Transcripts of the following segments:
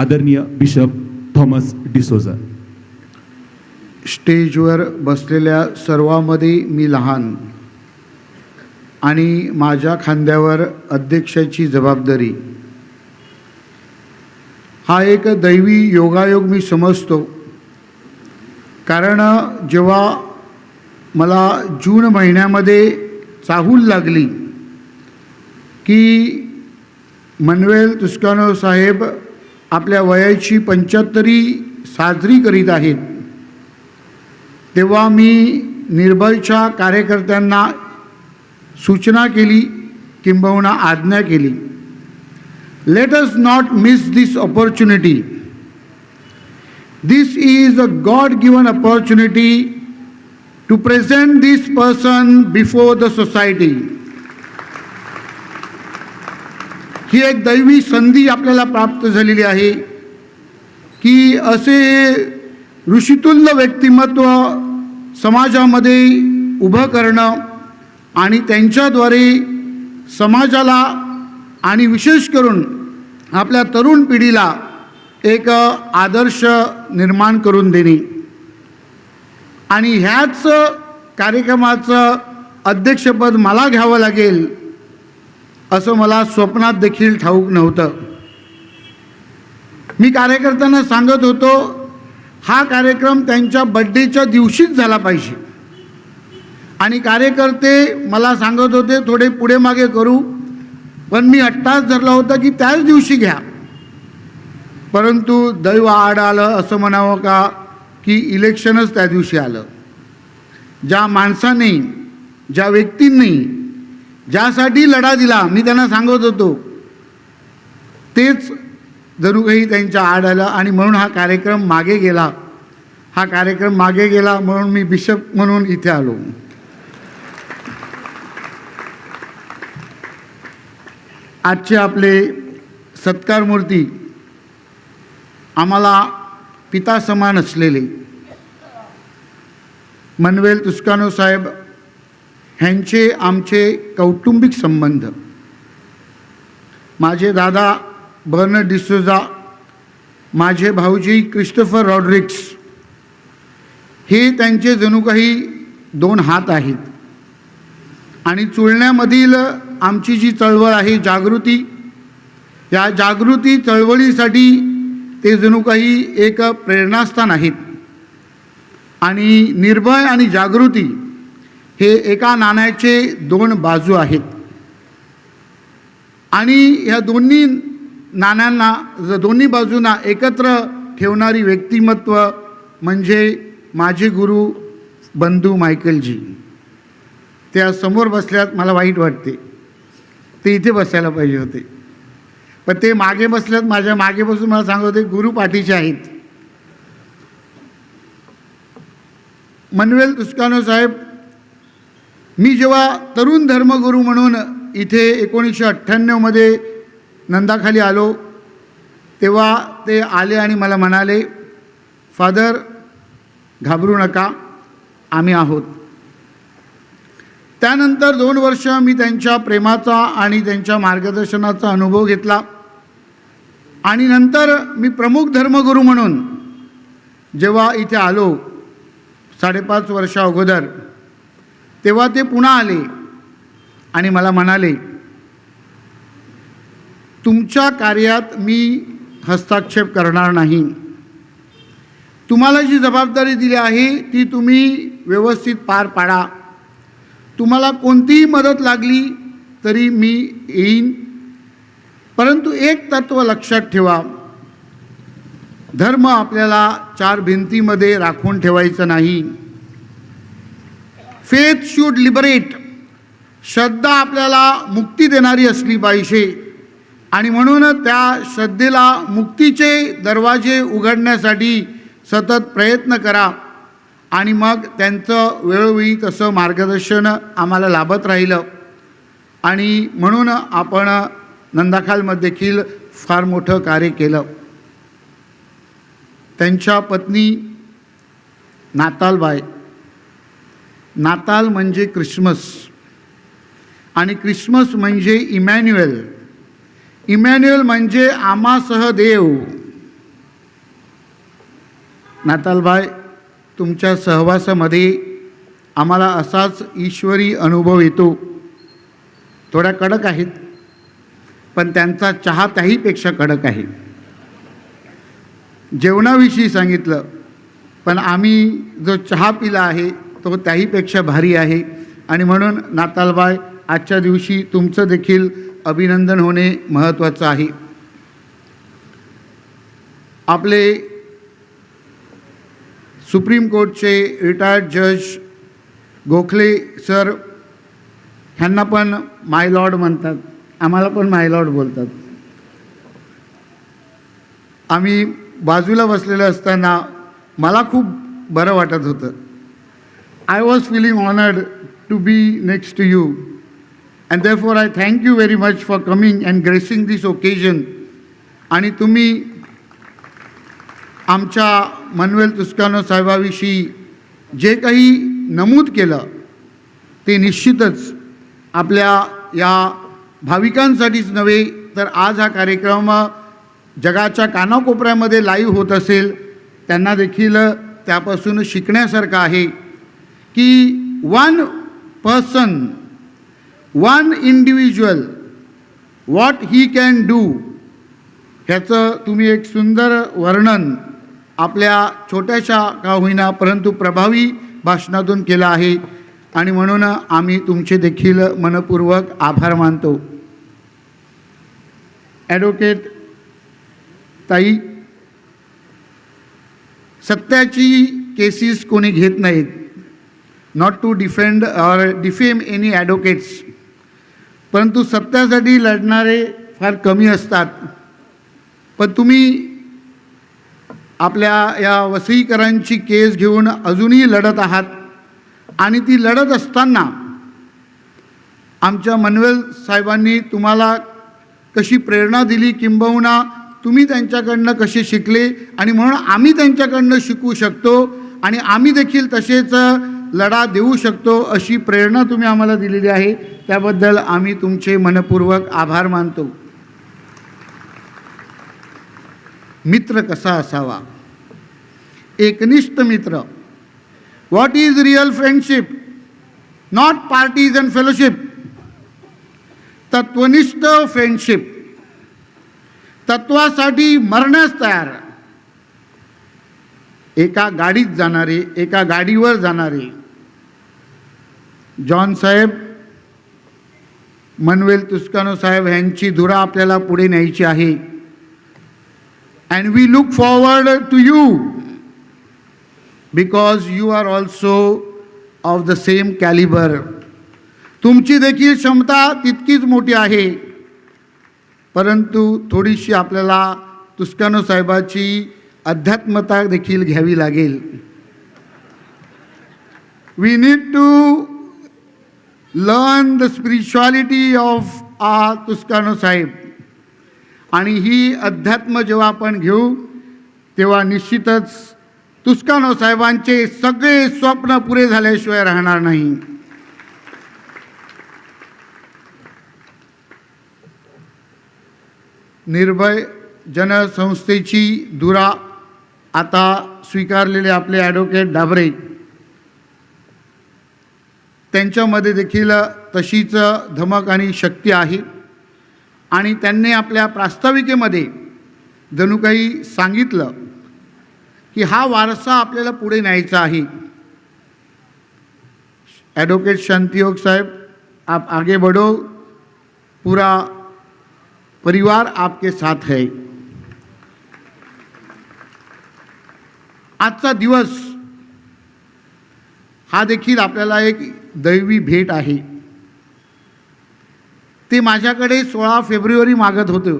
आदरणीय bishop Thomas D'Souza स्टेजवर बसलेल्या सर्वांमध्ये मी लहान आणि माझ्या खांद्यावर अध्यक्षाची जबाबदारी. हा एक दैवी योगायोग मी समजतो. कारण जेव्हा मला जून महिन्यामध्ये चाहूल लागली की मनवेल तुस्कानो साहेब आपल्या वयाची पंच्याहत्तरी साजरी करीत आहेत. तेव्हा मी निर्भयच्या कार्यकर्त्यांना सूचना केली किंबहुना आज्ञा केली. Let us not miss this opportunity this is a god given opportunity to present this person before the society ही एक दैवी संधी आपल्याला प्राप्त झालेली आहे की असे ऋषितुल्य व्यक्तिमत्व समाजामध्ये उभं करणं आणि त्यांच्याद्वारे समाजाला आणि विशेष करून आपल्या तरुण पिढीला एक आदर्श निर्माण करून देणे. आणि ह्याच कार्यक्रमाचं अध्यक्षपद मला घ्यावं लागेल असं मला स्वप्नात देखील ठाऊक नव्हतं. मी कार्यकर्त्यांना सांगत होतो हा कार्यक्रम त्यांच्या बड्डेच्या दिवशीच झाला पाहिजे. आणि कार्यकर्ते मला सांगत होते थोडे पुढे मागे करू. पण मी अट्टास धरला होता की त्याच दिवशी घ्या. परंतु दैव आड आलं असं म्हणावं का की इलेक्शनच त्या दिवशी आलं. ज्या माणसाने ज्या व्यक्तींनी ज्यासाठी लढा दिला मी त्यांना सांगत होतो. तेच जणू काही त्यांच्या आड आलं आणि म्हणून हा कार्यक्रम मागे गेला. हा कार्यक्रम मागे गेला म्हणून मी बिशप म्हणून इथे आलो. आजचे आपले सत्कार मूर्ती आम्हाला पिता समान असलेले मनवेल तुस्कानो साहेब ह्यांचे आमचे कौटुंबिक संबंध. माझे दादा बर्न डिसोजा माझे भाऊजी क्रिस्टोफर रॉड्रिक्स हे त्यांचे जणू काही दोन हात आहेत. आणि चुळण्यामधील आमची जी चळवळ आहे जागृती या जागृती चळवळीसाठी ते जणू काही एक प्रेरणास्थान आहेत. आणि निर्भय आणि जागृती हे एका नाण्याचे दोन बाजू आहेत. आणि ह्या दोन्ही नाण्यांना ज- दोन्ही बाजूंना एकत्र ठेवणारी व्यक्तिमत्व म्हणजे माझे गुरु बंधू मायकलजी. त्या समोर बसल्यात मला वाईट वाटते. ते इथे बसायला पाहिजे होते. पण ते मागे बसल्यात माझ्या मागे बसून मला सांगत होते गुरु पाठीचे आहेत. मनवेल तुस्कानो साहेब मी जेव्हा तरुण धर्मगुरू म्हणून इथे एकोणीसशे अठ्ठ्याण्णवमध्ये नंदाखाली आलो तेव्हा ते आले आणि मला म्हणाले फादर घाबरू नका आम्ही आहोत. त्यानंतर दोन वर्ष मी त्यांच्या प्रेमाचा आणि त्यांच्या मार्गदर्शनाचा अनुभव घेतला. आणि नंतर मी प्रमुख धर्मगुरू म्हणून जेव्हा इथे आलो साडेपाच वर्षा अगोदर तेव्हा ते पुन्हा आले आणि मला म्हणाले तुमच्या कार्यात मी हस्ताक्षेप करणार नाही. तुम्हाला जी जबाबदारी दिली आहे ती तुम्ही व्यवस्थित पार पाडा. तुम्हाला कोणतीही मदत लागली तरी मी येईन. परंतु एक तत्त्व लक्षात ठेवा. धर्म आपल्याला चार भिंतीमध्ये राखून ठेवायचं नाही. फेथ शूड लिबरेट श्रद्धा आपल्याला मुक्ती देणारी असली पाहिजे. आणि म्हणून त्या श्रद्धेला मुक्तीचे दरवाजे उघडण्यासाठी सतत प्रयत्न करा. आणि मग त्यांचं वेळोवेळी तसं मार्गदर्शन आम्हाला लाभत राहिलं. आणि म्हणून आपण नंदाखालमध्ये देखील फार मोठं कार्य केलं. त्यांच्या पत्नी नातालबाई नाताल म्हणजे क्रिसमस. आणि क्रिसमस म्हणजे इमॅन्युएल. इमॅन्युएल म्हणजे आमासह देव. नातालबाय तुमच्या सहवासामध्ये आम्हाला असाच ईश्वरी अनुभव येतो. थोड्या कडक आहेत पण त्यांचा चहा त्याहीपेक्षा कडक आहे. जेवणाविषयी सांगितलं पण आम्ही जो चहा पिला आहे तो त्याहीपेक्षा भारी आहे. आणि म्हणून नातालबाय आजच्या दिवशी तुमचं देखील अभिनंदन होणे महत्त्वाचं आहे. आपले सुप्रीम कोर्टचे रिटायर्ड जज गोखले सर ह्यांना पण माय लॉर्ड म्हणतात. आम्हाला पण माय लॉर्ड बोलतात. आम्ही बाजूला बसलेलं असताना मला खूप बरं वाटत होतं. I was feeling honored to be next to you and therefore, for I you very very much for coming and gracing this occasion आणि तुम्ही आमच्या मनवेल तुस्कानो साहेबाविषयी जे काही नमूद केलं ते निश्चितच आपल्या या भाविकांसाठीच नव्हे तर आज हा कार्यक्रम जगाच्या कानाकोपऱ्यामध्ये लाईव्ह होत असेल त्यांना देखील त्यापासून शिकण्यासारखं आहे. की one person one individual what he can do ह्याचं तुम्ही एक सुंदर वर्णन आपल्या छोट्याशा का होईना परंतु प्रभावी भाषणातून केलं आहे. आणि म्हणून आम्ही तुमचे देखील मनपूर्वक आभार मानतो. ॲडव्होकेट ताई सत्याची केसेस कोणी घेत नाहीत. Not to defend or defame any advocates परंतु सत्यासाठी लढणारे फार कमी असतात. पण तुम्ही आपल्या या वसईकरांची केस घेऊन अजूनही लढत आहात. आणि ती लढत असताना आमच्या मनवेल साहेबांनी तुम्हाला कशी प्रेरणा दिली किंबहुना तुम्ही त्यांच्याकडनं कसे शिकले आणि म्हणून आम्ही त्यांच्याकडनं शिकू शकतो आणि आम्ही देखील तसेच लढा देऊ शकतो अशी प्रेरणा तुम्ही आम्हाला दिलेली आहे. त्याबद्दल आम्ही तुमचे मनपूर्वक आभार मानतो. मित्र कसा असावा? एकनिष्ठ मित्र. What is real friendship not parties and fellowship तत्वनिष्ठ friendship तत्वासाठी मरण्यास तयार. एका गाडीत जाणारे एका गाडीवर जाणारे. जॉन साहेब मनवेल तुस्कानो साहेब यांची धुरा आपल्याला पुढे न्यायची आहे. And we look forward to you because you are also of the same calibre तुमची देखील क्षमता तितकीच मोठी आहे. परंतु थोडीशी आपल्याला तुस्कानो साहेबाची अध्यात्मता देखील घ्यावी लागेल. We need to learn the spirituality of ah Tuscano साहेब आणि ही अध्यात्म जेव्हा आपण घेऊ तेव्हा निश्चितच तुस्कानो साहेबांचे सगळे स्वप्न पुरे झाल्याशिवाय राहणार नाही. निर्भय जनसंस्थेची धुरा आता स्वीकारलेले आपले ॲडव्होकेट डाबरे त्यांच्यामध्ये देखील तशीच धमक आणि शक्ती आहे. आणि त्यांनी आपल्या प्रास्ताविकेमध्ये जणू काही सांगितलं की हा वारसा आपल्याला पुढे न्यायचा आहे. ॲडव्होकेट शांतियोग साहेब आप आगे बढ़ो. पूरा परिवार आपके साथ है. आजचा दिवस हा देखील आपल्याला एक दैवी भेट आहे. ते माझ्याकडे सोळा फेब्रुवारी मागत होतं.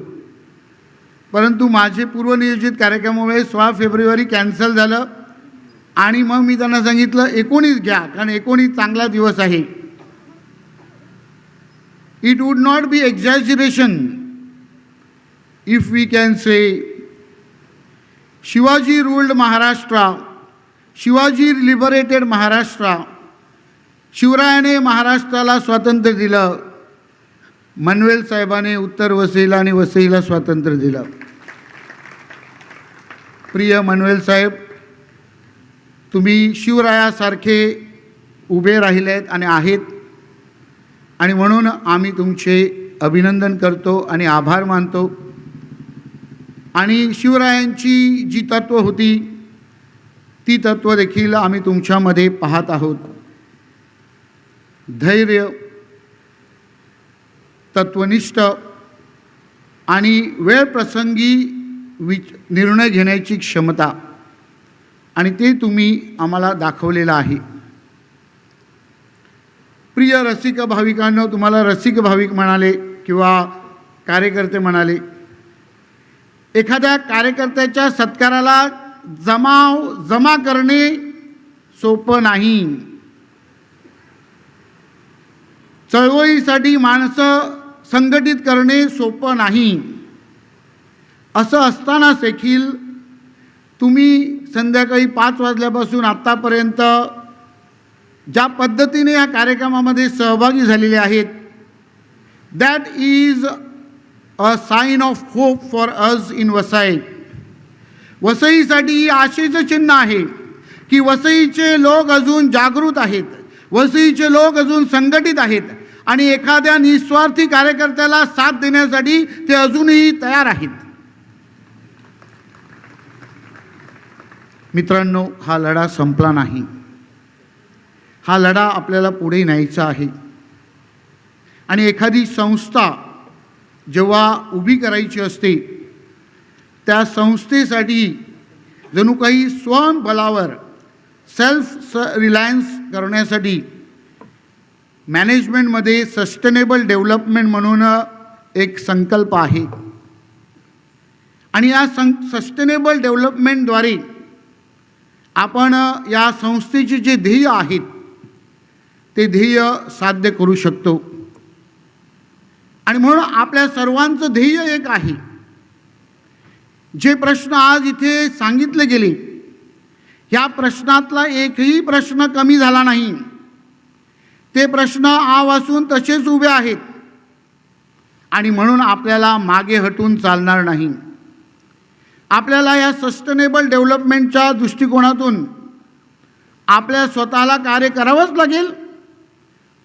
परंतु माझे पूर्वनियोजित कार्यक्रमामुळे सोळा फेब्रुवारी कॅन्सल झालं आणि मग मी त्यांना सांगितलं एकोणीस घ्या कारण एकोणीस चांगला दिवस आहे. It would not be exaggeration if we can say Shivaji ruled Maharashtra Shivaji liberated Maharashtra शिवरायाने महाराष्ट्राला स्वातंत्र्य दिलं. मनवेल साहेबाने उत्तर वसईला आणि वसईला स्वातंत्र्य दिलं. प्रिय मनवेल साहेब तुम्ही शिवरायासारखे उभे राहिले आहेत आणि आहेत. आणि म्हणून आम्ही तुमचे अभिनंदन करतो आणि आभार मानतो. आणि शिवरायांची जी तत्त्व होती ती तत्त्व देखील आम्ही तुमच्यामध्ये पाहत आहोत. धैर्य तत्वनिष्ठ आणि वेळप्रसंगी विच निर्णय घेण्याची क्षमता. आणि ते तुम्ही आम्हाला दाखवलेलं आहे. प्रिय रसिक भाविकांनो तुम्हाला रसिक भाविक म्हणाले किंवा कार्यकर्ते म्हणाले एखाद्या कार्यकर्त्याच्या सत्काराला जमाव जमा करणे सोपं नाही. चळवळीसाठी माणसं संघटित करणे सोपं नाही. असं असतानाच देखील तुम्ही संध्याकाळी पाच वाजल्यापासून आत्तापर्यंत ज्या पद्धतीने या कार्यक्रमामध्ये सहभागी झालेले आहेत that is a sign of hope for us in Vasai वसईसाठी ही आशेचं चिन्ह आहे की वसईचे लोक अजून जागृत आहेत वसईचे लोक अजून संघटित आहेत. आणि एखाद्या निस्वार्थी कार्यकर्त्याला साथ देण्यासाठी ते अजूनही तयार आहेत. मित्रांनो हा लढा संपला नाही. हा लढा आपल्याला पुढे न्यायचा आहे. आणि एखादी संस्था जेव्हा उभी करायची असते त्या संस्थेसाठी जणू काही स्वबलावर सेल्फ स रिलायन्स करण्यासाठी मॅनेजमेंटमध्ये सस्टेनेबल डेव्हलपमेंट म्हणून एक संकल्प आहे. आणि या सं सस्टेनेबल डेव्हलपमेंटद्वारे आपण या संस्थेचे जे ध्येय आहेत ते ध्येय साध्य करू शकतो. आणि म्हणून आपल्या सर्वांचं ध्येय एक आहे. जे प्रश्न आज इथे सांगितले गेले या प्रश्नातला एकही प्रश्न कमी झाला नाही. ते प्रश्न आवासून तसेच उभे आहेत. आणि म्हणून आपल्याला मागे हटून चालणार नाही. आपल्याला या सस्टेनेबल डेव्हलपमेंटच्या दृष्टिकोनातून आपल्या स्वतःला कार्य करावंच लागेल.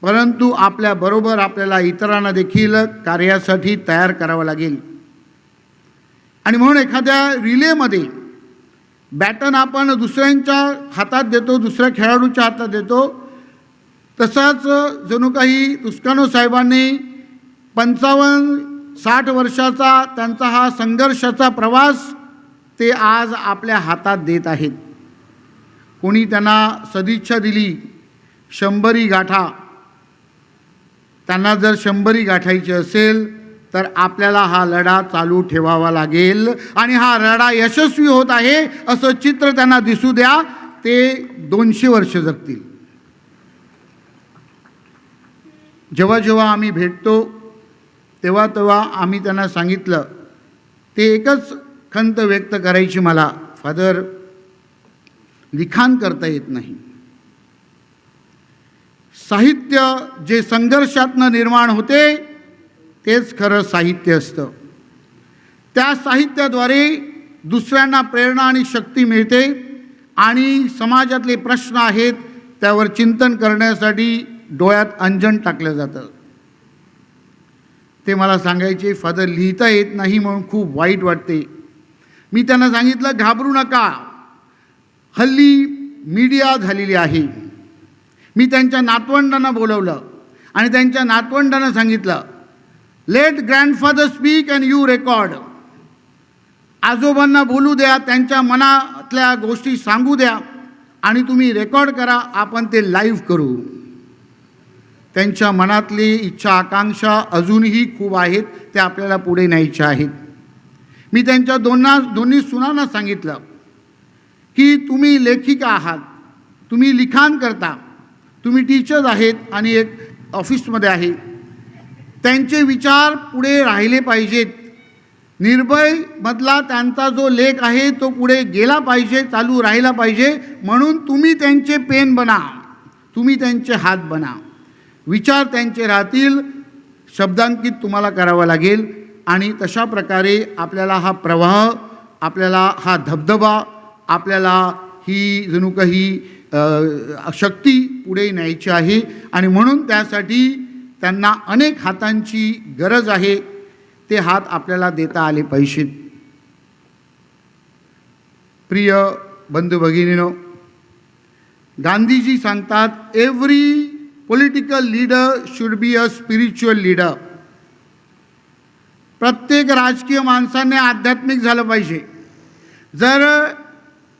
परंतु आपल्याबरोबर आपल्याला इतरांना देखील कार्यासाठी तयार करावं लागेल. आणि म्हणून एखाद्या रिलेमध्ये बॅटन आपण दुसऱ्यांच्या हातात देतो दुसऱ्या खेळाडूच्या हातात देतो तसाच जणू काही तुस्कानो साहेबांनी पंचावन्न साठ वर्षाचा त्यांचा हा संघर्षाचा प्रवास ते आज आपल्या हातात देत आहेत. कोणी त्यांना सदिच्छा दिली शंभरी गाठा. त्यांना जर शंभरी गाठायची असेल तर आपल्याला हा लढा चालू ठेवावा लागेल. आणि हा लढा यशस्वी होत आहे असं चित्र त्यांना दिसू द्या ते दोनशे वर्ष जगतील. जेव्हा जेव्हा आम्ही भेटतो तेव्हा तेव्हा आम्ही त्यांना सांगितलं. ते एकच खंत व्यक्त करायची मला फादर लिखाण करता येत नाही. साहित्य जे संघर्षातनं निर्माण होते तेच खरं साहित्य असतं. त्या साहित्याद्वारे दुसऱ्यांना प्रेरणा आणि शक्ती मिळते आणि समाजातले प्रश्न आहेत त्यावर चिंतन करण्यासाठी डोळ्यात अंजन टाकलं जातं. ते मला सांगायचे फादर लिहिता येत नाही म्हणून खूप वाईट वाटते. मी त्यांना सांगितलं घाबरू नका. हल्ली मीडिया झालेली आहे. मी त्यांच्या नातवंडांना बोलवलं आणि त्यांच्या नातवंडांना सांगितलं let grandfather speak and you record आजोबांना बोलू द्या त्यांच्या मनातल्या गोष्टी सांगू द्या आणि तुम्ही रेकॉर्ड करा आपण ते लाईव्ह करू. त्यांच्या मनातली इच्छा आकांक्षा अजूनही खूप आहेत त्या आपल्याला पुढे न्यायच्या आहेत. मी त्यांच्या दोन्हा दोन्ही सुनांना सांगितलं की तुम्ही लेखिका आहात तुम्ही लिखाण करता तुम्ही टीचर्स आहेत आणि एक ऑफिसमध्ये आहे. त्यांचे विचार पुढे राहिले पाहिजेत. निर्भयमधला त्यांचा जो लेख आहे तो पुढे गेला पाहिजे चालू राहिला पाहिजे. म्हणून तुम्ही त्यांचे पेन बना तुम्ही त्यांचे हात बना. विचार त्यांचे राहतील शब्दांकित तुम्हाला करावा लागेल आणि तशा प्रकारे आपल्याला हा प्रवाह आपल्याला हा धबधबा आपल्याला ही जणू काही शक्ती पुढे न्यायची आहे आणि म्हणून त्यासाठी त्यांना अनेक हातांची गरज आहे. ते हात आपल्याला देता आले पाहिजे प्रिय बंधू भगिनीनो गांधीजी सांगतात every political leader should be a spiritual leader प्रत्येक राजकीय माणसाने आध्यात्मिक झालं पाहिजे. जर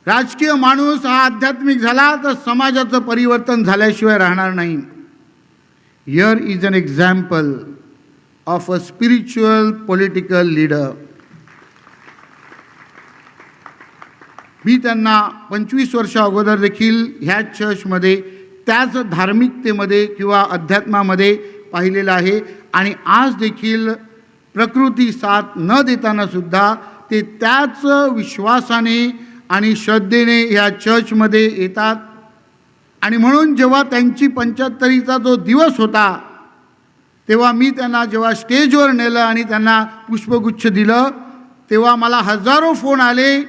राजकीय माणूस हा आध्यात्मिक झाला तर समाजाचं परिवर्तन झाल्याशिवाय राहणार नाही. Here is an example of a spiritual political leader मी त्यांना पंचवीस वर्षा अगोदर देखील ह्या चर्चमध्ये त्याच धार्मिकतेमध्ये किंवा अध्यात्मामध्ये पाहिलेलं आहे. आणि आज देखील प्रकृती साथ न देताना सुद्धा ते त्याच विश्वासाने आणि श्रद्धेने या चर्चमध्ये येतात. आणि म्हणून जेव्हा त्यांची पंच्याहत्तरीचा जो दिवस होता तेव्हा मी त्यांना जेव्हा स्टेजवर नेलं आणि त्यांना पुष्पगुच्छ दिलं तेव्हा मला हजारो फोन आले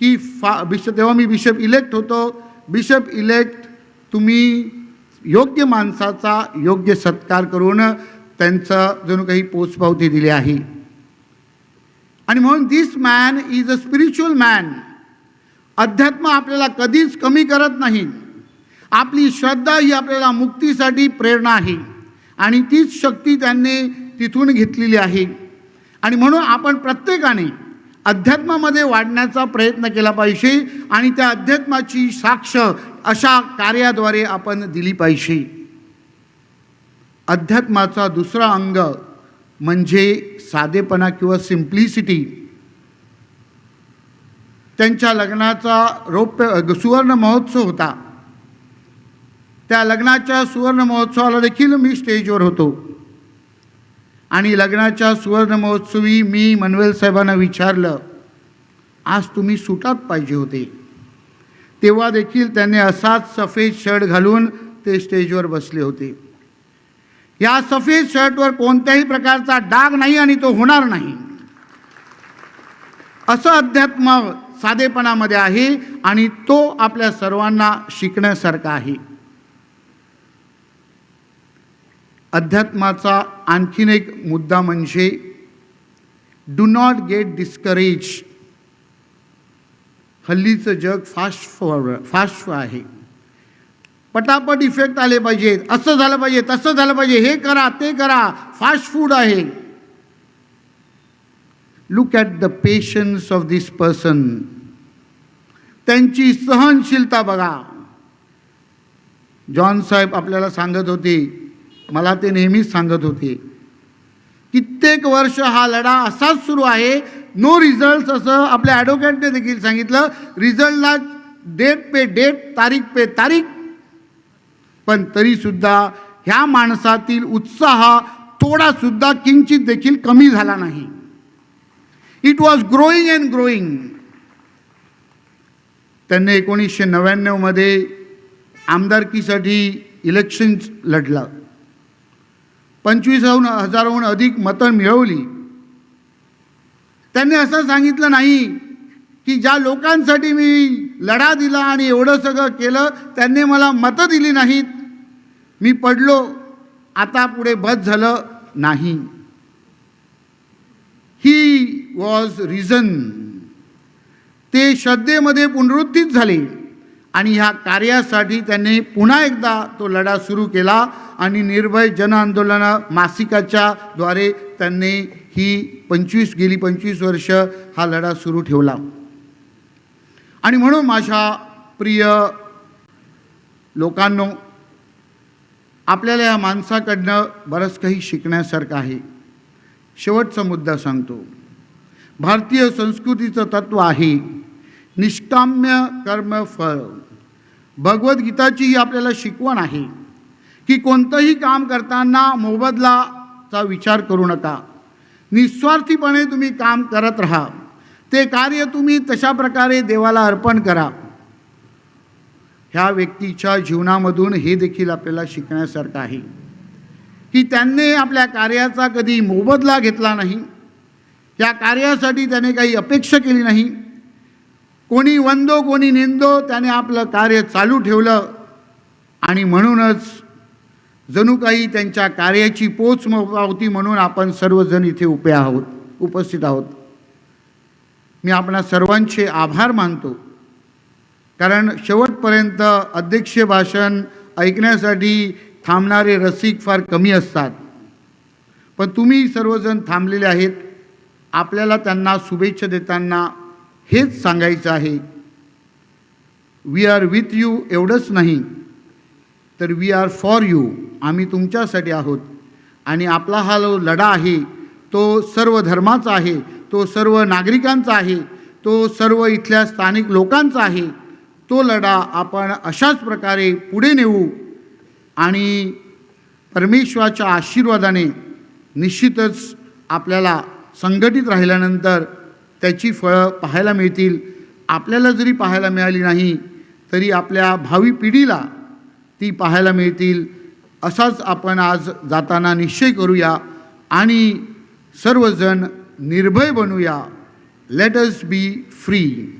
की फा बिशप तेव्हा मी बिशप इलेक्ट होतो. बिशप इलेक्ट तुम्ही योग्य माणसाचा योग्य सत्कार करून त्यांचं जणू काही पोचपावती दिली आहे. आणि म्हणून this man is a spiritual man अध्यात्म आपल्याला कधीच कमी करत नाही. आपली श्रद्धा ही आपल्याला मुक्तीसाठी प्रेरणा आहे. आणि तीच शक्ती त्यांनी तिथून घेतलेली आहे. आणि म्हणून आपण प्रत्येकाने अध्यात्मामध्ये वाढण्याचा प्रयत्न केला पाहिजे आणि त्या अध्यात्माची साक्ष अशा कार्याद्वारे आपण दिली पाहिजे. अध्यात्माचा दुसरा अंग म्हणजे साधेपणा किंवा सिम्प्लिसिटी त्यांच्या लग्नाचा रौप्य सुवर्ण महोत्सव होता. त्या लग्नाच्या सुवर्ण महोत्सवाला देखील मी स्टेजवर होतो. आणि लग्नाच्या सुवर्ण महोत्सवी मी मनवेल साहेबांना विचारलं आज तुम्ही सुटात पाहिजे होते. तेव्हा देखील त्यांनी असाच सफेद शर्ट घालून ते स्टेजवर बसले होते. या सफेद शर्टवर कोणत्याही प्रकारचा डाग नाही आणि तो होणार नाही. असं अध्यात्म साधेपणामध्ये आहे आणि तो आपल्या सर्वांना शिकण्यासारखा आहे. अध्यात्माचा आणखीन एक मुद्दा म्हणजे डू नॉट गेट डिस्करेज हल्लीचं जग फास्ट फॉरवर्ड फास्ट आहे. पटापट इफेक्ट आले पाहिजेत. असं झालं पाहिजे तसं झालं पाहिजे. हे करा ते करा. फास्ट फूड आहे. Look at the patience of this person त्यांची सहनशीलता बघा. जॉन साहेब आपल्याला सांगत होते मला ते नेहमीच सांगत होते. कित्येक वर्ष हा लढा असाच सुरू आहे. नो रिझल्ट असं आपल्या ॲडव्होकेटने देखील सांगितलं. रिझल्टला डेट पे डेट तारीख पे तारीख. पण तरीसुद्धा ह्या माणसातील उत्साह थोडासुद्धा किंचित देखील कमी झाला नाही. It was growing and growing त्यांनी एकोणीसशे नव्याण्णवमध्ये आमदारकीसाठी इलेक्शन लढलं. पंचवीसहून हजाराहून अधिक मतं मिळवली. त्यांनी असं सांगितलं नाही की ज्या लोकांसाठी मी लढा दिला आणि एवढं सगळं केलं त्यांनी मला मतं दिली नाहीत. मी पडलो. आता पुढे बस झालं नाही. ही वॉज रिझन ते श्रद्धेमध्ये पुनरुत्थित झाले आणि ह्या कार्यासाठी त्यांनी पुन्हा एकदा तो लढा सुरू केला. आणि निर्भय जनआंदोलन मासिकाच्या द्वारे त्यांनी ही पंचवीस गेली पंचवीस वर्ष हा लढा सुरू ठेवला. आणि म्हणून माझ्या प्रिय लोकांनो आपल्याला या माणसाकडनं बरंच काही शिकण्यासारखं आहे. शेवटचा मुद्दा सांगतो. भारतीय संस्कृतीचं तत्त्व आहे निष्काम्य कर्म फळ भगवद्गीताची ही आपल्याला शिकवण आहे. की कोणतंही काम करताना मोबदलाचा विचार करू नका. निस्वार्थीपणे तुम्ही काम करत राहा. ते कार्य तुम्ही तशा प्रकारे देवाला अर्पण करा. ह्या व्यक्तीच्या जीवनामधून हे देखील आपल्याला शिकण्यासारखं आहे. की त्यांनी आपल्या कार्याचा कधी मोबदला घेतला नाही. या कार्यासाठी त्याने काही अपेक्षा केली नाही. कोणी वंदो कोणी निंदो त्याने आपलं कार्य चालू ठेवलं. आणि म्हणूनच जणू काही त्यांच्या कार्याची पोच पावती म्हणून आपण सर्वजण इथे उभे आहोत उपस्थित आहोत. मी आपणा सर्वांचे आभार मानतो. कारण शेवटपर्यंत अध्यक्ष भाषण ऐकण्यासाठी थांबणारे रसिक फार कमी असतात. पण तुम्ही सर्वजण थांबलेले आहेत. आपल्याला त्यांना शुभेच्छा देताना हेच सांगायचं आहे. वी आर विथ यू एवढंच नाही. तर वी आर फॉर यू आम्ही तुमच्यासाठी आहोत. आणि आपला हा जो लढा आहे तो सर्व धर्माचा आहे तो सर्व नागरिकांचा आहे तो सर्व इथल्या स्थानिक लोकांचा आहे तो लढा आपण अशाच प्रकारे पुढे नेऊ आणि परमेश्वराच्या आशीर्वादाने निश्चितच आपल्याला संघटित राहिल्यानंतर त्याची फळं पाहायला मिळतील. आपल्याला जरी पाहायला मिळाली नाही तरी आपल्या भावी पिढीला ती पाहायला मिळतील. असाच आपण आज जाताना निश्चय करूया आणि सर्वजण निर्भय बनूया. लेट अस बी फ्री